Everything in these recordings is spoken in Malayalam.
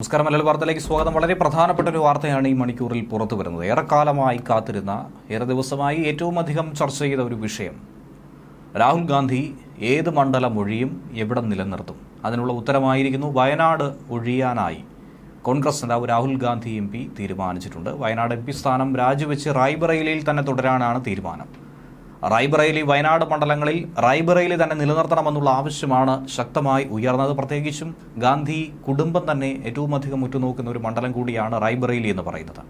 നമസ്കാരം. മലയാള വാർത്തയിലേക്ക് സ്വാഗതം. വളരെ പ്രധാനപ്പെട്ട ഒരു വാർത്തയാണ് ഈ മണിക്കൂറിൽ പുറത്തു വരുന്നത്. ഏറെക്കാലമായി കാത്തിരുന്ന ഏറെ ദിവസമായി ഏറ്റവും അധികം ചർച്ച ചെയ്ത ഒരു വിഷയം. രാഹുൽ ഗാന്ധി ഏത് മണ്ഡലം ഒഴിയും എവിടെ നിലനിർത്തും? അതിനുള്ള ഉത്തരമായിരിക്കുന്നു വയനാട് ഒഴിയാനായി. കോൺഗ്രസ് നേതാവ് രാഹുൽ ഗാന്ധി എം തീരുമാനിച്ചിട്ടുണ്ട്. വയനാട് എം സ്ഥാനം രാജിവെച്ച് റായ്ബറേലിയിൽ തന്നെ തുടരാനാണ് തീരുമാനം. റായ്ബറേലി വയനാട് മണ്ഡലങ്ങളിൽ റായ്ബറേലി തന്നെ നിലനിർത്തണമെന്നുള്ള ആവശ്യമാണ് ശക്തമായി ഉയർന്നത്. പ്രത്യേകിച്ചും ഗാന്ധി കുടുംബം തന്നെ ഏറ്റവും അധികം ഉറ്റുനോക്കുന്ന ഒരു മണ്ഡലം കൂടിയാണ് റായ്ബറേലി എന്ന് പറയുന്നത്.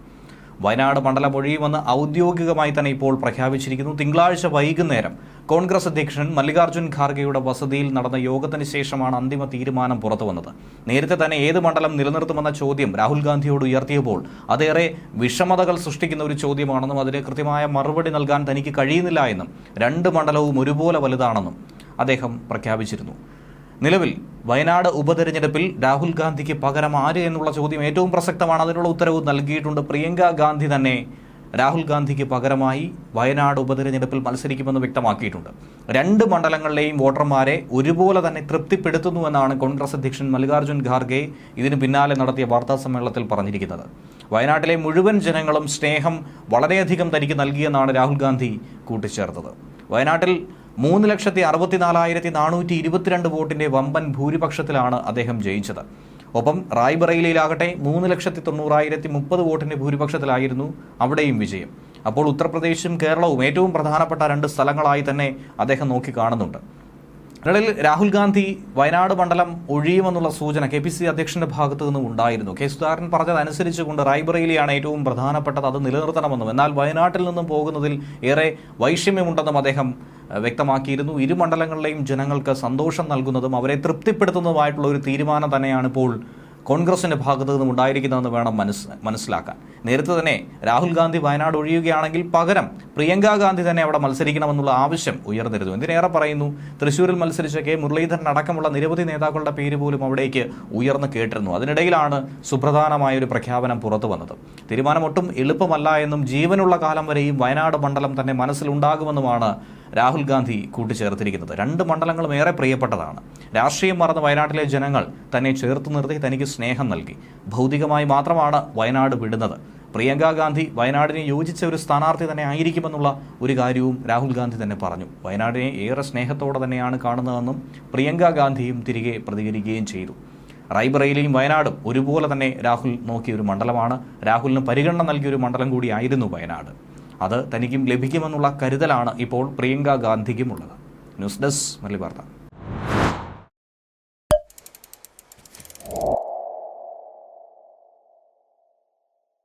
വയനാട് മണ്ഡലം ഒഴിയുമെന്ന് ഔദ്യോഗികമായി തന്നെ ഇപ്പോൾ പ്രഖ്യാപിച്ചിരിക്കുന്നു. തിങ്കളാഴ്ച വൈകുന്നേരം കോൺഗ്രസ് അധ്യക്ഷൻ മല്ലികാർജുൻ ഖാർഗെയുടെ വസതിയിൽ നടന്ന യോഗത്തിന് ശേഷമാണ് അന്തിമ തീരുമാനം പുറത്തു വന്നത് നേരത്തെ തന്നെ ഏത് മണ്ഡലം നിലനിർത്തുമെന്ന ചോദ്യം രാഹുൽ ഗാന്ധിയോട് ഉയർത്തിയപ്പോൾ അതേറെ വിഷമതകൾ സൃഷ്ടിക്കുന്ന ഒരു ചോദ്യമാണെന്നും അതിന് കൃത്യമായ മറുപടി നൽകാൻ തനിക്ക് കഴിയുന്നില്ല എന്നും രണ്ട് മണ്ഡലവും ഒരുപോലെ വലുതാണെന്നും അദ്ദേഹം പ്രഖ്യാപിച്ചിരുന്നു. നിലവിൽ വയനാട് ഉപതെരഞ്ഞെടുപ്പിൽ രാഹുൽ ഗാന്ധിക്ക് പകരം ആര് എന്നുള്ള ചോദ്യം ഏറ്റവും പ്രസക്തമാണ്. അതിനുള്ള ഉത്തരവ് നൽകിയിട്ടുണ്ട് പ്രിയങ്ക ഗാന്ധി തന്നെ. രാഹുൽ ഗാന്ധിക്ക് പകരമായി വയനാട് ഉപതെരഞ്ഞെടുപ്പിൽ മത്സരിക്കുമെന്ന് വ്യക്തമാക്കിയിട്ടുണ്ട്. രണ്ട് മണ്ഡലങ്ങളിലെയും വോട്ടർമാരെ ഒരുപോലെ തന്നെ തൃപ്തിപ്പെടുത്തുന്നുവെന്നാണ് കോൺഗ്രസ് അധ്യക്ഷൻ മല്ലികാർജുൻ ഖാർഗെ ഇതിന് പിന്നാലെ നടത്തിയ വാർത്താ സമ്മേളനത്തിൽ പറഞ്ഞിരിക്കുന്നത്. വയനാട്ടിലെ മുഴുവൻ ജനങ്ങളും സ്നേഹം വളരെയധികം തനിക്ക് നൽകിയെന്നാണ് രാഹുൽ ഗാന്ധി കൂട്ടിച്ചേർത്തത്. വയനാട്ടിൽ മൂന്ന് ലക്ഷത്തി അറുപത്തിനാലായിരത്തി നാനൂറ്റി ഇരുപത്തിരണ്ട് വോട്ടിന്റെ വമ്പൻ ഭൂരിപക്ഷത്തിലാണ് അദ്ദേഹം ജയിച്ചത്. ഒപ്പം റായ്ബറേലിയിലാകട്ടെ മൂന്ന് ലക്ഷത്തി തൊണ്ണൂറായിരത്തി മുപ്പത് വോട്ടിന്റെ ഭൂരിപക്ഷത്തിലായിരുന്നു അവിടെയും വിജയം. അപ്പോൾ ഉത്തർപ്രദേശും കേരളവും ഏറ്റവും പ്രധാനപ്പെട്ട രണ്ട് സ്ഥലങ്ങളായി തന്നെ അദ്ദേഹം നോക്കി കാണുന്നുണ്ട് അതിനിടയിൽ രാഹുൽ ഗാന്ധി വയനാട് മണ്ഡലം ഒഴിയുമെന്നുള്ള സൂചന കെ പി സി അധ്യക്ഷന്റെ ഭാഗത്തു നിന്നും ഉണ്ടായിരുന്നു. കെ സുധാകരൻ പറഞ്ഞതനുസരിച്ചുകൊണ്ട് റായ്ബറേലിയാണ് ഏറ്റവും പ്രധാനപ്പെട്ടത്. അത് നിലനിർത്തണമെന്നും എന്നാൽ വയനാട്ടിൽ നിന്നും പോകുന്നതിൽ ഏറെ വൈഷമ്യമുണ്ടെന്നും അദ്ദേഹം വ്യക്തമാക്കിയിരുന്നു. ഇരു മണ്ഡലങ്ങളിലെയും ജനങ്ങൾക്ക് സന്തോഷം നൽകുന്നതും അവരെ തൃപ്തിപ്പെടുത്തുന്നതുമായിട്ടുള്ള ഒരു തീരുമാനം തന്നെയാണ് ഇപ്പോൾ കോൺഗ്രസിന്റെ ഭാഗത്തു നിന്നും ഉണ്ടായിരിക്കുന്നതെന്ന് വേണം മനസ് മനസ്സിലാക്കാൻ. നേരത്തെ തന്നെ രാഹുൽ ഗാന്ധി വയനാട് ഒഴിയുകയാണെങ്കിൽ പകരം പ്രിയങ്ക ഗാന്ധി തന്നെ അവിടെ മത്സരിക്കണമെന്നുള്ള ആവശ്യം ഉയർന്നിരുന്നു. എന്തിനേറെ പറയുന്നു? തൃശ്ശൂരിൽ മത്സരിച്ച കെ മുരളീധരൻ അടക്കമുള്ള നിരവധി നേതാക്കളുടെ പേര് പോലും അവിടേക്ക് ഉയർന്നു കേട്ടിരുന്നു. അതിനിടയിലാണ് സുപ്രധാനമായ ഒരു പ്രഖ്യാപനം പുറത്തു വന്നത്. തീരുമാനം ഒട്ടും എളുപ്പമല്ല എന്നും ജീവനുള്ള കാലം വരെയും വയനാട് മണ്ഡലം തന്നെ മനസ്സിലുണ്ടാകുമെന്നുമാണ് രാഹുൽ ഗാന്ധി കൂട്ടിച്ചേർത്തിരിക്കുന്നത്. രണ്ട് മണ്ഡലങ്ങളും ഏറെ പ്രിയപ്പെട്ടതാണ്. രാഷ്ട്രീയം മറന്ന് വയനാട്ടിലെ ജനങ്ങൾ തന്നെ ചേർത്ത് നിർത്തി തനിക്ക് സ്നേഹം നൽകി. ഭൗതികമായി മാത്രമാണ് വയനാട് വിടുന്നത്. പ്രിയങ്ക ഗാന്ധി വയനാടിനെ യോജിച്ച ഒരു സ്ഥാനാർത്ഥി തന്നെ ആയിരിക്കുമെന്നുള്ള ഒരു കാര്യവും രാഹുൽ ഗാന്ധി തന്നെ പറഞ്ഞു. വയനാടിനെ ഏറെ സ്നേഹത്തോടെ തന്നെയാണ് കാണുന്നതെന്നും പ്രിയങ്ക ഗാന്ധിയും തിരികെ പ്രതികരിക്കുകയും ചെയ്തു. റായ്ബറയിലെയും വയനാടും ഒരുപോലെ തന്നെ രാഹുൽ നോക്കിയ ഒരു മണ്ഡലമാണ്. രാഹുലിന് പരിഗണന നൽകിയ ഒരു മണ്ഡലം കൂടിയായിരുന്നു വയനാട്. അത് തനിക്കും ലഭിക്കുമെന്നുള്ള കരുതലാണ് ഇപ്പോൾ പ്രിയങ്ക ഗാന്ധിക്കുമുള്ളത്. ന്യൂസ് ഡെസ്ക് വാർത്ത.